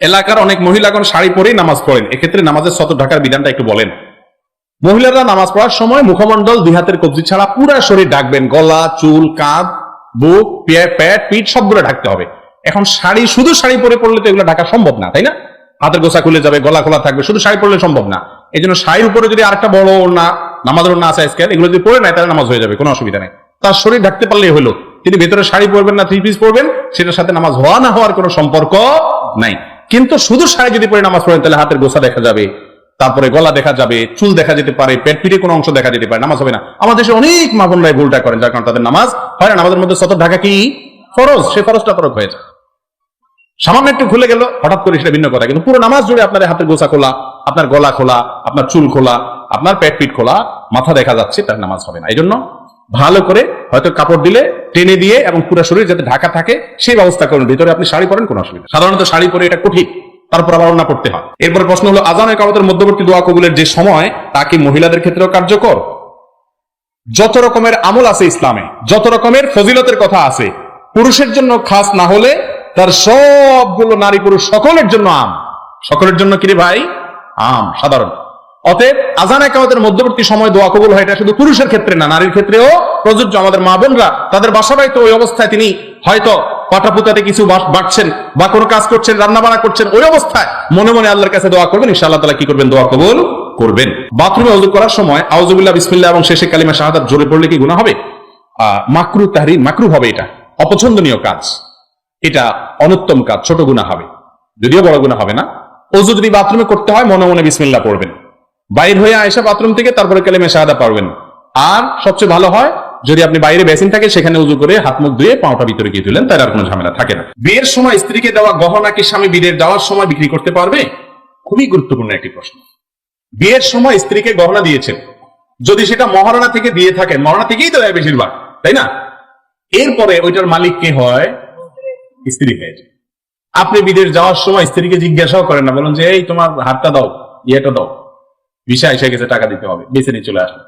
এলাকার অনেক মহিলাগণ শাড়ি পরেই নামাজ পড়েন। এক্ষেত্রে নামাজের শত ঢাকার বিধানটা একটু বলেন। মহিলারা নামাজ পড়ার সময় মুখমণ্ডল দুই হাতের কবজি ছাড়া পুরা শরীর ঢাকবেন। গলা, চুল, কাঁধ, বুক, পে- পেট পিঠ সবগুলো ঢাকতে হবে। এখন শাড়ি, শুধু শাড়ি পরে পড়লে তো এগুলো ঢাকা সম্ভব না, তাই না? হাতের গোসা খুলে যাবে, গলা খোলা থাকবে, শুধু শাড়ি পরলে সম্ভব না। এই জন্য শাড়ির উপরে যদি আরেকটা বড় না নামাজের না আছে আজকাল, এগুলো যদি পরে নেয়, তাহলে নামাজ হয়ে যাবে, কোনো অসুবিধা নেই। তার শরীর ঢাকতে পারলেই হলো। তিনি ভেতরে শাড়ি পরবেন না, থ্রি পিস পরবেন, সেটার সাথে নামাজ হওয়া না হওয়ার কোনো সম্পর্ক নাই। কিন্তু শুধু শাড়ি যদি পরে নামাজ পড়েন, তাহলে হাতের গোছা দেখা যাবে, তারপরে গলা দেখা যাবে, চুল দেখা যেতে পারে, পেট পিঠে কোনো অংশ দেখা যেতে পারে, নামাজ হবে না। আমাদের দেশে অনেক মাগুনরাই ভুলটা করেন, যার কারণে তাদের নামাজ হয় না। নামাজের মধ্যে সতর ঢাকা কি? ফরজ, সে ফরজটা ফরজ হয়ে যায়। সামান্য একটু খুলে গেল, হঠাৎ করে সেটা ভিন্ন কথা। কিন্তু পুরো নামাজ জুড়ে আপনার হাতের গোসা খোলা, আপনার গলা খোলা, আপনার চুল খোলা, আপনার পেট পিট খোলা, মাথা দেখা যাচ্ছে, তার নামাজ হবে না। এই জন্য ভালো করে হয়তো কাপড় দিলে, টেনে দিয়ে এবং পুরো শরীর যাতে ঢাকা থাকে, সেই ব্যবস্থা করুন। ভিতরে আপনি শাড়ি পরেন, কোনো অসুবিধা সাধারণত শাড়ি পরে এটা কঠিন, তারপর আবার অন্য করতে হয়। এরপর প্রশ্ন হলো আজান কামতের মধ্যবর্তী দোয়া কবুলের যে সময়, তা কি মহিলাদের ক্ষেত্রেও কার্যকর? যত রকমের আমল আছে ইসলামে, যত রকমের ফজিলতের কথা আছে, পুরুষের জন্য খাস না হলে তার সবগুলো নারী পুরুষ সকলের জন্য আম। সকলের জন্য কিরে ভাই? আম সাধারণ অতএব আজান একামতের মধ্যবর্তী সময় দোয়া কবুল হয়, এটা শুধু পুরুষের ক্ষেত্রে না, নারীর ক্ষেত্রেও। প্রযোজ্য আমাদের মা বোনরা, তাদের বাসা বাড়িতে ওই অবস্থায় তিনি হয়তো পাটাপুতাতে কিছু বাটছেন বা কোনো কাজ করছেন রান্না বান্না করছেন, ওই অবস্থায় মনে মনে আল্লাহর কাছে দোয়া করবেন, ইনশাআল্লাহ তালা কি করবেন? দোয়া কবুল করবেন। বাথরুমে অজু করার সময় আউজুবিল্লাহ বিসমিল্লাহ এবং শেষে কালিমা শাহাদাত জোরে পড়লে কি গুণা হবে? মাকরু তাহরিম, মাকরু হবে এটা। অপছন্দনীয় কাজ। এটা অনুত্তম কাজ, ছোট গুণা হবে। যদিও বড় গুণা হবে না। অজু যদি বাথরুমে করতে হয়, মনে মনে বিসমিল্লাহ পড়বেন। বাইর হয়ে আয়সা বাথরুম থেকে তারপরে কালিমা শাহাদা পারবেন। আর সবচেয়ে ভালো হয়, যদি আপনি বাইরে বেসিন থাকে, সেখানে উজু করে হাত মুখ ধুয়ে পাওটা ভিতরে গিয়ে তুলেন তার আর কোনো ঝামেলা থাকে না। বিয়ের সময় স্ত্রীকে দেওয়া গহনা কি স্বামী বিয়ের দেওয়ার সময় বিক্রি করতে পারবে? খুবই গুরুত্বপূর্ণ একটি প্রশ্ন। বিয়ের সময় স্ত্রীকে গহনা দিয়েছেন। যদি সেটা মহারণা থেকে দিয়ে থাকেন মহারণা থেকেই তো দেয় বেশিরভাগ, তাই না? এরপরে ওইটার মালিক কে হয়? স্ত্রী হয়ে যায়। আপনি বিদেশ যাওয়ার সময় স্ত্রীকে জিজ্ঞাসাও করেন না, বলুন যে, এই, তোমার হাতটা দাও, ইয়েটা দাও। ভিসা এসে গেছে, টাকা দিতে হবে, বেছে নিয়ে চলে আসবে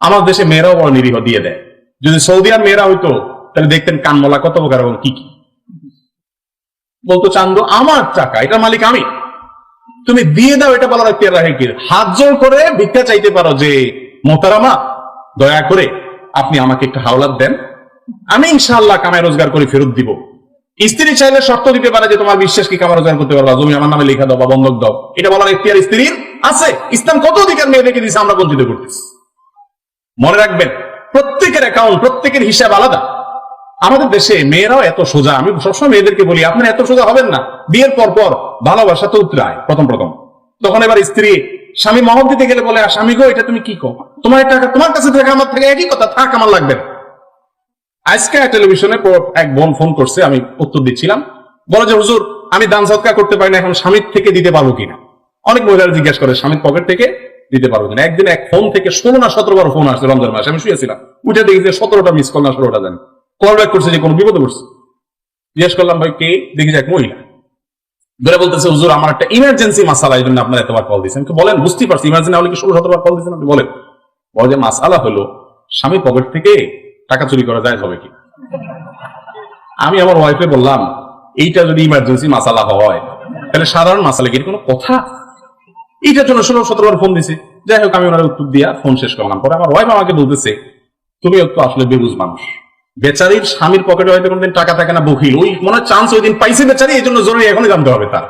আমার দেশে মেয়েরাও বড় নিরীহ, দিয়ে দেয়। যদি সৌদি আর মেয়েরা হইতো, তাহলে দেখতেন কানমলা কত প্রকার এবং কি কি। বলতো, চান্দ, আমার টাকা, এটার মালিক আমি। তুমি দিয়ে দাও, এটা বলার এখতিয়ার রাখে হাত জোর করে ভিক্ষা চাইতে পারো যে মোতারামা দয়া করে আপনি আমাকে একটু হাওলাত দেন। আমি ইনশাআল্লাহ কামাই রোজগার করে ফেরত দিব। স্ত্রী চাইলে শর্ত দিতে পারে যে, তোমার বিশ্বাস কি কামাই রোজগার করতে পারবা? জমি আমার নামে লেখা দাও বা বন্ধক দাও। এটা বলার এখতিয়ার স্ত্রীর। আছে। ইসলাম কত অধিকার মেয়েদেরকে দিচ্ছে আমরা বঞ্চিত করতেছি। মনে রাখবেন, প্রত্যেকের অ্যাকাউন্ট প্রত্যেকের হিসাব আলাদা। আমাদের দেশে মেয়েরাও এত সোজা। আমি সবসময় মেয়েদেরকে বলি, আপনারা এত সোজা হবেন না। বিয়ের পর পর ভালোবাসা তো উতরায়, প্রথম প্রথম। তখন এবার স্ত্রী, স্বামী মহব দিতে গেলে বলে স্বামী গো, এটা তুমি কি কো তোমার টাকা তোমার কাছে থাকে আমার থেকে একই কথা, থাক, আমার লাগবে না। আজকে টেলিভিশনে এক বোন ফোন করছে, আমি উত্তর দিচ্ছিলাম। বলে যে, হুজুর, আমি দান সৎকার করতে পারি না, এখন স্বামীর থেকে দিতে পারব কিনা? অনেক মহিলারা জিজ্ঞাসা করে স্বামীর পকেট থেকে দিতে পারব কিনা? একদিন এক ফোন থেকে ষোলো না সতেরো বার ফোন আসছে রমজান মাসে, আমি শুয়েছিলাম। উঠে দেখি যে সতেরোটা মিস কল না, ষোলোটা জানি। কল ব্যাক করছে যে কোনো বিপদে পড়ছে। জিজ্ঞেস করলাম, ভাই, কে? দেখি যে এক মহিলা। ধরে বলতেছে, হুজুর, আমার একটা ইমার্জেন্সি মাসালা এই জন্য আপনার এতবার কল দিয়েছেন বলেন? বুঝতেই পারছি। ইমার্জেন্সি হলে কি ষোলো সতেরো বার কল দিয়েছেন আপনি? বলেন। বলে যে, মাসালা হলো স্বামীর পকেট থেকে টাকা চুরি করা যায়, হবে কি? আমি আমার ওয়াইফে বললাম, এইটা যদি ইমার্জেন্সি মাসালা হয়, তাহলে সাধারণ মাসালা কি? কোনো কথা এইটার জন্য ষোলো সতেরোবার ফোন দিছে। যাই হোক, আমি ওনার উত্তর দিয়া ফোন শেষ করলাম। পরে আমার ওয়াইফ আমাকে বলতেছে, তুমি একটু আসলে বেবুজ মানুষ। বেচারির স্বামীর পকেটে হয়তো কোনদিন টাকা থাকে না, বকিল। ওই মনে চান্স ওই দিন পাইছে বেচারি, এই জন্য জরুরি এখনই জানতে হবে তার।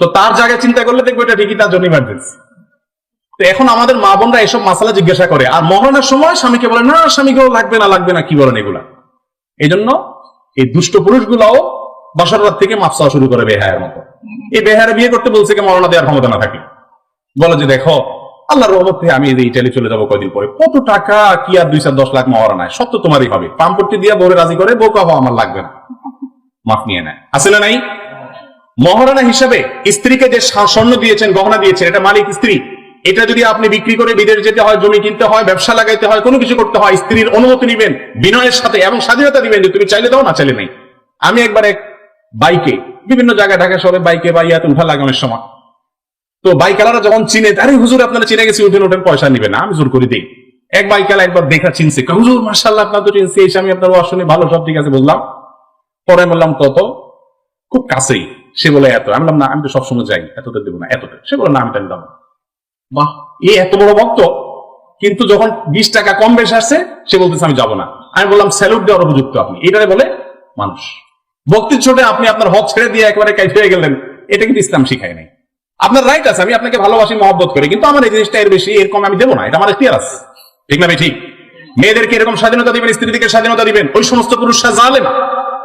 তো তার জায়গায় চিন্তা করলে দেখব এটা ঠিকই তার জন্য ইমার্জেন্সি তো এখন আমাদের মা বোনরা এসব মাসালা জিজ্ঞাসা করে। আর মরণের সময় স্বামীকে বলে, না, স্বামীকেও লাগবে না লাগবে না, কি বলেন এগুলা? এই জন্য এই দুষ্ট পুরুষগুলাও বাসর রাত থেকে মাপ চাওয়া শুরু করে বেহায়ের মতো। এই বেহারে বিয়ে করতে বলছে কি, মরণা দেওয়ার ক্ষমতা না থাকে বলে যে দেখো, আল্লাহর রহমত থেকে আমি এই ইটালি চলে যাব কয়দিন পরে। কত টাকা কি আর দুই চার দশ লাখ মহারা নাই সব তো তোমারই হবে। পাম্পটি দিয়ে বউরে রাজি করে বউ কাহ আমার লাগবে না। মাফ নিয়ে নেয়। আসলে নাই? মহারানা হিসাবে স্ত্রীকে যে স্বর্ণ দিয়েছেন, গহনা দিয়েছেন, এটা মালিক স্ত্রী। এটা যদি আপনি বিক্রি করে বিদেশ যেতে হয়, জমি কিনতে হয়, ব্যবসা লাগাইতে হয়, কোনো কিছু করতে হয়, স্ত্রীর অনুমতি নিবেন, বিনয়ের সাথে এবং স্বাধীনতা দিবেন যে তুমি চাইলে দাও, না চাইলে নেই। আমি একবার এক বাইকে, বিভিন্ন জায়গায় ঢাকা শহরে বাইকে বা ইয়াতে উঠা লাগে অনেক সময়। তো বাইকালারা যখন চিনে, আরে হুজুর, আপনারা চিনে গেছি উঠেন উঠেন পয়সা নিবে না। আমি জোর করে দিই। এক বাইকালা একবার দেখা চিনছে। হুজুর মার্শাল্লাহ আপনার তো চিনছে, এসে আমি আপনার ওয়াশ শুনে ভালো, সব ঠিক আছে, বুঝলাম। পরে বললাম কত খুব কাছেই। সে বলে, এত। আমি বললাম, না, আমি তো সবসময় যাই এততে দেবো না এততে সে বলে, না, আমি দেবো বাহ এই এত বড় ভক্ত, কিন্তু যখন বিশ টাকা কম বেশি আসছে, সে বলতেছে, আমি যাব না। আমি বললাম, স্যালুট দেওয়ার উপযুক্ত আপনি। এটারে বলে মানুষ। ভক্তির ছোটে আপনি আপনার হক ছেড়ে দিয়ে একেবারে কাইফে হয়ে গেলেন। এটা কিন্তু ইসলাম শিখায় নাই। আপনার রাইট আছে, আমি আপনাকে ভালোবাসি, মহব্বত করি, কিন্তু আমার এই জিনিসটা এর বেশি এরকম আমি দেবো না, এটা আমার এখতিয়ার আছে। ঠিক না ভাই ঠিক মেয়েদেরকে এরকম স্বাধীনতা দিবেন স্ত্রীদেরকে স্বাধীনতা দিবেন, ওই সমস্ত পুরুষরা জালেন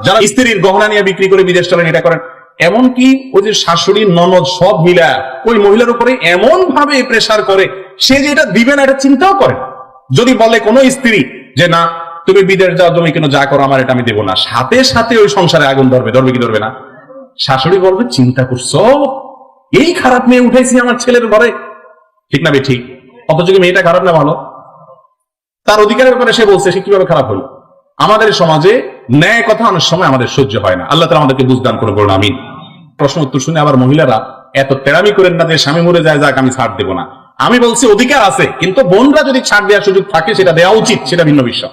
যারা স্ত্রীর গহনা নিয়ে বিক্রি করে বিদেশ চলেন এটা করেন। এমনকি ওই যে শাশুড়ি, ননদ সব মিলা ওই মহিলার উপরে এমন ভাবে প্রেসার করে, সে যে এটা দিবে না, এটা চিন্তাও করে যদি বলে কোনো স্ত্রী যে, না, তুমি বিদেশ যাও, তুমি কেন যা করো, আমার এটা আমি দেবো না। সাথে সাথে ওই সংসারে আগুন ধরবে ধরবে কি ধরবে না? শাশুড়ি বলবে, চিন্তা করছ? এই খারাপ মেয়ে উঠেছি আমার ছেলের ঘরে। ঠিক না ঠিক। অথচ মেয়েটা খারাপ না ভালো? তার অধিকারের ব্যাপারে সে বলছে, সে কীভাবে খারাপ হলো? আমাদের সমাজে ন্যায় কথা অনেক সময় আমাদের সহ্য হয় না। আল্লাহ তালা আমাদেরকে বুঝদান করে বলুন, আমিন। প্রশ্ন উত্তর শুনে আবার মহিলারা, এত তেরামি করেন না যে স্বামী মরে যায়, যাক, আমি ছাড় দেবো না। আমি বলছি, অধিকার আছে, কিন্তু বোনরা যদি ছাড় দেওয়ার সুযোগ থাকে, সেটা দেওয়া উচিত, সেটা ভিন্ন বিষয়।